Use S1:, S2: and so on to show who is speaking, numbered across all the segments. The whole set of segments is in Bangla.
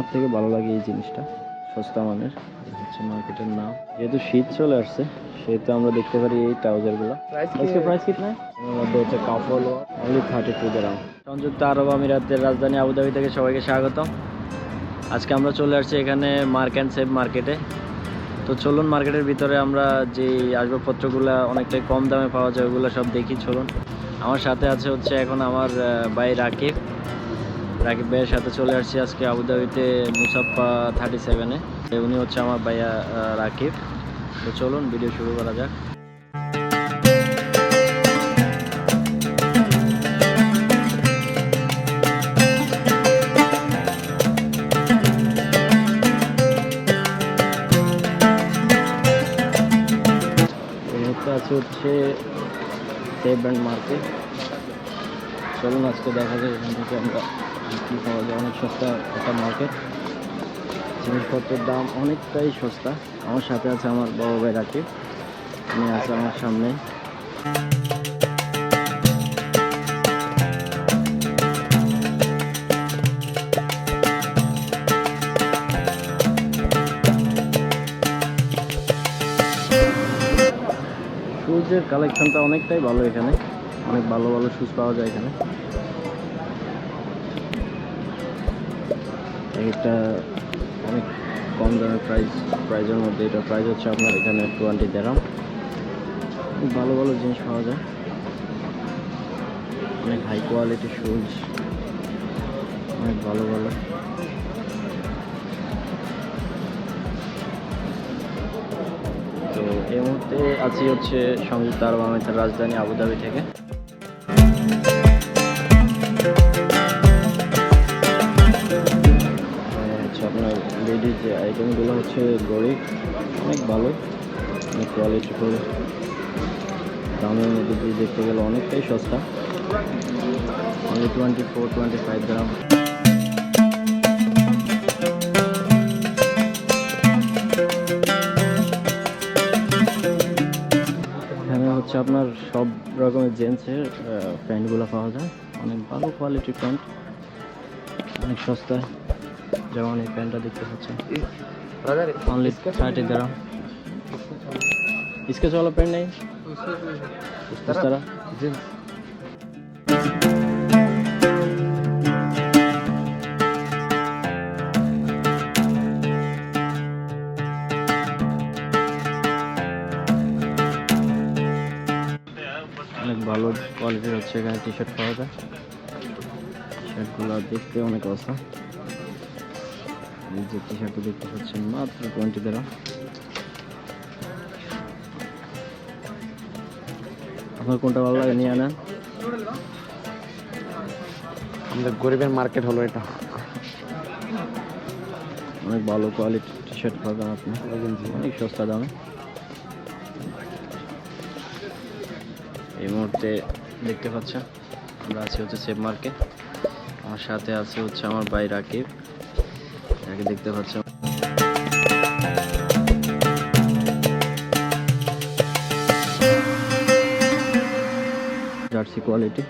S1: আমার থেকে ভালো লাগে এই জিনিসটা সস্তা মানের। হচ্ছে মার্কেটের নাম। যেহেতু শীত চলে আসছে সেহেতু আমরা দেখতে পারি এই ট্রাউজারগুলো আজকে প্রাইস কিতনা এর মধ্যে হচ্ছে কাপড় অনলি থার্টি টু গ্রাম সংযুক্ত আরব আমিরাতের রাজধানী আবুধাবি থেকে সবাইকে স্বাগতম। আজকে আমরা চলে আসছি এখানে মার্ক অ্যান্ড সেভ মার্কেটে তো চলুন মার্কেটের ভিতরে আমরা যে আসবাবপত্রগুলো অনেকটাই কম দামে পাওয়া যায় ওগুলো সব দেখি চলুন। আমার সাথে আছে হচ্ছে এখন আমার ভাই রাকিব। রাকিব ভাইয়ের সাথে চলে আসছি আজকে আবুধাবিতে মুসাফা থার্টি সেভেনে উনি হচ্ছে আমার ভাইয়া রাকিব। তো চলুন ভিডিও শুরু করা যাক। হচ্ছে সেভ ব্র্যান্ড মার্কেট চলুন, আজকে দেখা যায় এখান থেকে আমরা কী পাওয়া যায়। অনেক সস্তা একটা মার্কেট জিনিসপত্রের দাম অনেকটাই সস্তা। আমার সাথে আছে আমার বড় ভাই রাকিব। উনি আছে আমার সামনে। শুজের কালেকশনটা অনেকটাই ভালো এখানে। অনেক ভালো ভালো শুজ পাওয়া যায় এখানে। এটা অনেক কম দামের প্রাইস প্রাইজের মধ্যে এটা প্রাইস হচ্ছে আপনার এখানে টোয়েন্টি দেরাম খুব ভালো ভালো জিনিস পাওয়া যায়। অনেক হাই কোয়ালিটি শুজ অনেক ভালো ভালো। তো এই মুহূর্তে আছি হচ্ছে সংযুক্ত আরব আমিরাতের রাজধানী আবুধাবি থেকে। যে আইটেমগুলো হচ্ছে গরিব, অনেক ভালো, অনেক কোয়ালিটিফুল দামের মধ্যে দিয়ে দেখতে গেলে অনেকটাই সস্তা। Only twenty four twenty five gram এখানে হচ্ছে আপনার সব রকমের জেন্টসের প্যান্টগুলো পাওয়া যায়। অনেক ভালো কোয়ালিটির প্যান্ট, অনেক সস্তায়। যেমন এই প্যান্টটা দেখতে পাচ্ছেন। অনলি থার্টি দ্বারা স্কেচ वाला পেন নেই? তারা অনেক ভালো কোয়ালিটির হচ্ছে এখানে টি শার্ট পাওয়া যায়। শার্টগুলো দেখতে অনেক অসম এই যে টি শার্টটা দেখতে পাচ্ছেন মাত্র টোয়েন্টি দ্বারা। আপনার কোনটা ভালো লাগে নিয়ে আনেন।
S2: আমাদের গরিবের মার্কেট হলো এটা।
S1: অনেক ভালো কোয়ালিটির টি শার্ট পাবেন আপনি। অনেক সস্তা দামে। এই মুহূর্তে দেখতে পাচ্ছেন আমরা আছি হচ্ছে সেভ মার্কেট আমার সাথে আছে হচ্ছে আমার ভাই রাকিব। যাকে দেখতে পাচ্ছেন জার্সি কোয়ালিটি।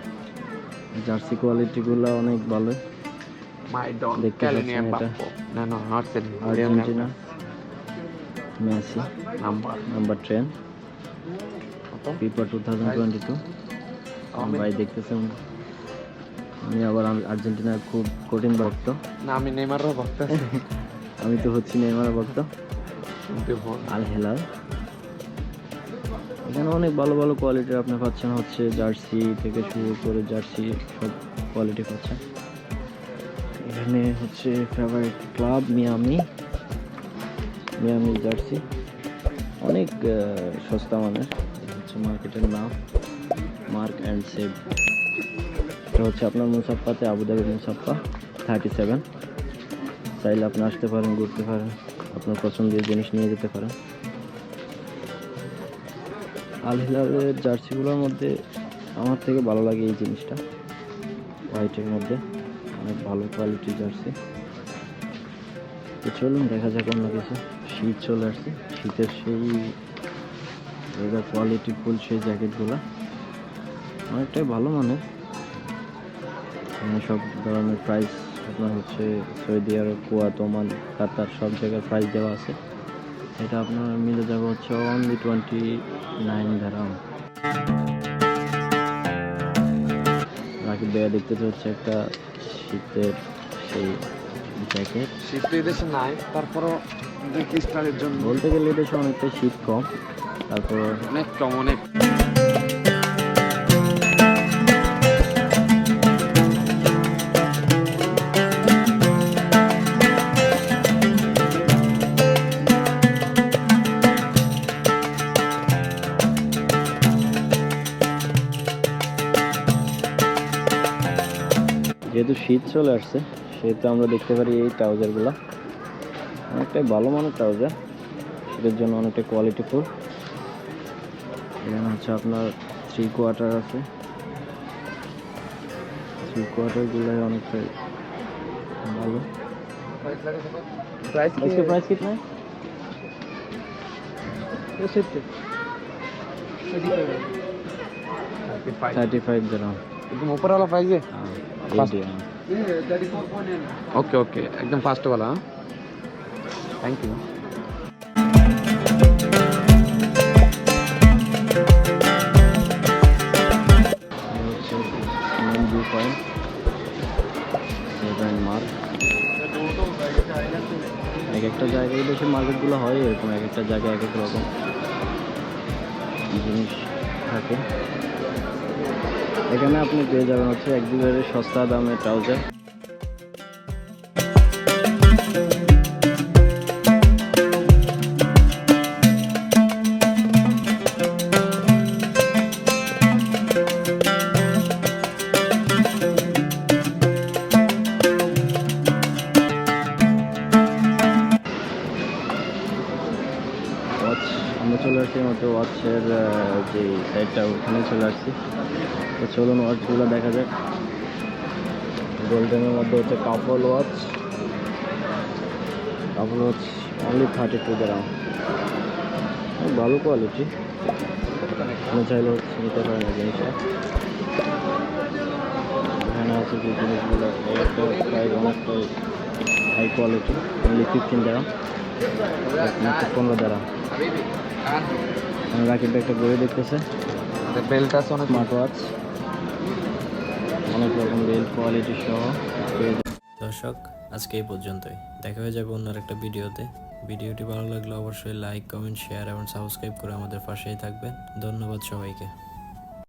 S1: জার্সি কোয়ালিটিগুলো অনেক ভালো। দেখতে পাচ্ছেন এটা? Argentina Messi
S2: number
S1: number train FIFA two thousand twenty two ভাই দেখতেছেন। আমি আবার আম- আর্জেন্টিনার খুব কঠিন ভক্ত।
S2: না আমি নেইমারও ভক্ত
S1: আমি তো হচ্ছি নেইমার ভক্ত। আল হেলাল। এখানে অনেক ভালো ভালো কোয়ালিটির আপনি পাচ্ছেন হচ্ছে জার্সি থেকে শুরু করে জার্সি সব কোয়ালিটি পাচ্ছেন। এখানে হচ্ছে favourite club Miami Miami jersey. অনেক সস্তা মানের হচ্ছে মার্কেটের নাম মার্ক অ্যান্ড সেভ এটা হচ্ছে আপনার মুসাফাতে Abu Dhabi Musaffah thirty seven চাইলে আপনি আসতে পারেন, ঘুরতে পারেন, আপনার পছন্দের জিনিস নিয়ে যেতে পারেন। আল হিলালের জার্সিগুলোর মধ্যে আমার থেকে ভালো লাগে এই জিনিসটা। হোয়াইটের মধ্যে। অনেক ভালো কোয়ালিটির জার্সি। তো চলুন, দেখা যাক অন্য কিছু। শীত চলে আসছে। শীতের সেই কোয়ালিটি ফুল সেই জ্যাকেটগুলো অনেকটাই ভালো মানের। এখানে সব ধরনের প্রাইস আপনার হচ্ছে সৌদি আরব কুয়াত ওমান কাতার সব জায়গায় প্রাইস দেওয়া আছে। এটা আপনার মিলে যাবে হচ্ছে অনলি টোয়েন্টি নাইন ধারাম রাকিব ভাইয়া দেখতেছে হচ্ছে একটা শীতের সেই জ্যাকেট
S2: শীত তো এদেশে নাই তারপরও
S1: বলতে গেলে এদেশে অনেকটা শীত কম। তারপর
S2: অনেক কম অনেক।
S1: যেহেতু শীত চলে আসছে সেহেতু আমরা দেখতে পারি এই ট্রাউজারগুলো অনেকটাই ভালো মানের ট্রাউজার শীতের জন্য অনেকটা কোয়ালিটি ফুল এখানে হচ্ছে আপনার থ্রি কোয়ার্টার আছে থ্রি কোয়ার্টারগুলো অনেকটাই ভালো
S2: प्राइस
S1: इसका प्राइस कितना है थर्टी फाइव ग्राम
S2: एकदम ऊपर वाला प्राइस है
S1: ওকে ওকে একদম ফার্স্টওয়ালা থ্যাংক ইউ এক একটা জায়গায় দেশের মার্কেটগুলো হয় এরকম এক একটা জায়গায় এক এক রকম জিনিস থাকে। এখানে আপনি পেয়ে যাবেন হচ্ছে একদিনের সস্তা দামের ট্রাউজার। আমরা চলে আসছি মাত্র ওয়াচের যে সাইডটা ওখানে চলে আসছি। তো চলুন ওয়াচগুলো দেখা যাক। গোল্ডেনের মধ্যে হচ্ছে couple watch couple watch only thirty two gram ভালো কোয়ালিটি আপনি চাইলে নিতে পারেন জিনিসটা। এখানে আছে যে জিনিসগুলো প্রাইস অনেকটাই high quality only fifteen gram পনেরো দ্বারা রাকিব একটা বই দেখতেছে।
S2: বেল্ট আছে অনেক।
S1: স্মার্ট ওয়াচ অনেক রকম বেল কোয়ালিটি সহ দর্শক, আজকে এই পর্যন্তই। দেখা হয়ে যাবে অন্য একটা ভিডিওতে। ভিডিওটি ভালো লাগলে অবশ্যই লাইক কমেন্ট শেয়ার এবং সাবস্ক্রাইব করে আমাদের পাশেই থাকবেন। ধন্যবাদ সবাইকে।